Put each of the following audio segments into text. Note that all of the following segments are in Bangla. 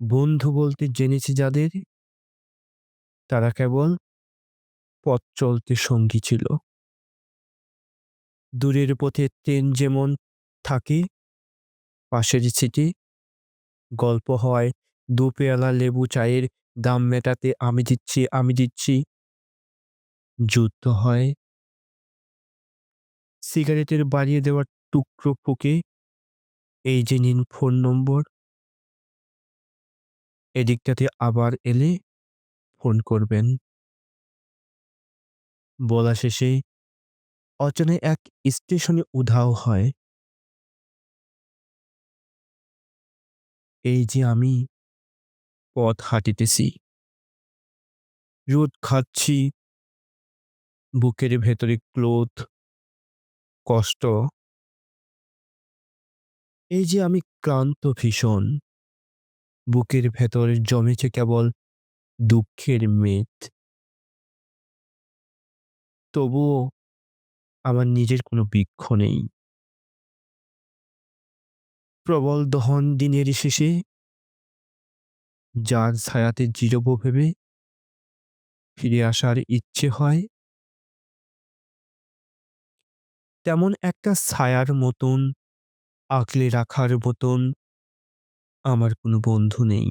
বন্ধু বলতে জেনেছি যাদের তারা কেবল পথ চলতে সঙ্গী ছিল। দূরের পথে ট্রেন যেমন থাকে পাশের সিটে, গল্প হয় দু পেয়ালা লেবু চায়ের দাম মেটাতে আমি দিচ্ছি, আমি দিচ্ছি। যুদ্ধ হয় সিগারেটের বাড়িয়ে দেওয়ার টুকরো ফুঁকে এই যে নিন ফোন নম্বর এদিকটাতে আবার এলে ফোন করবেন। বলা শেষে অচেনায় এক স্টেশনে উধাও হয়। এই যে আমি পথ হাঁটিতেছি। রোদ খাচ্ছি। বুকের ভেতরে ক্লোথ, কষ্ট। এই যে আমি ক্লান্ত ভীষণ। বুকের ভেতর জমেছে কেবল দুঃখের মেদ। তবুও আমার নিজের কোনো বৃক্ষ নেই। প্রবল দহন দিনের শেষে যার ছায়াতে জিরব ভেবে ফিরে আসার ইচ্ছে হয়, তেমন একটা ছায়ার মতন আগলে রাখার মতন আমার কোনো বন্ধু নেই।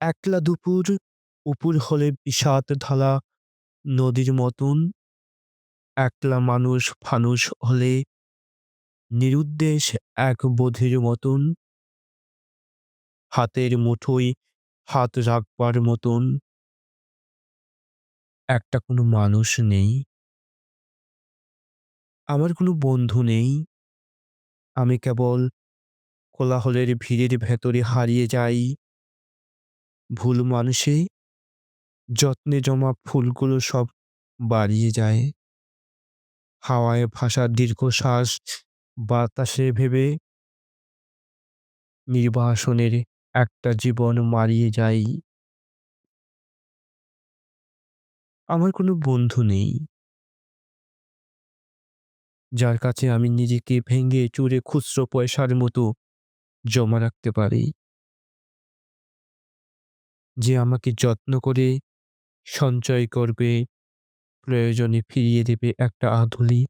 একলা দুপুর, উপুর হলে বিষাদ ঢালা নদীর মতন একলা মানুষ ফানুষ হলে নিরুদ্দেশ এক বোধের মতন হাতের মুঠোয় হাত রাখবার মতন একটা কোনো মানুষ নেই। আমার কোনো বন্ধু নেই। আমি কেবল কোলাহলের ভিড়ের ভেতরে হারিয়ে যাই। ভুল মানুষে যত্নে জমা ফুলগুলো সব বাড়িয়ে যায়। হাওয়ায় ভাসা দীর্ঘশ্বাস, বাতাসে ভেবে নির্বাসনের একটা জীবন মারিয়ে যাই। আমার কোনো বন্ধু নেই। যার কাছে আমি নিজেকে ভেঙে চুরে খুচরো পয়সার মতো জমা রাখতে পারি। যে আমাকে যত্ন করে সঞ্চয় করবে, প্রয়োজনে ফিরিয়ে দেবে একটা আধুলি।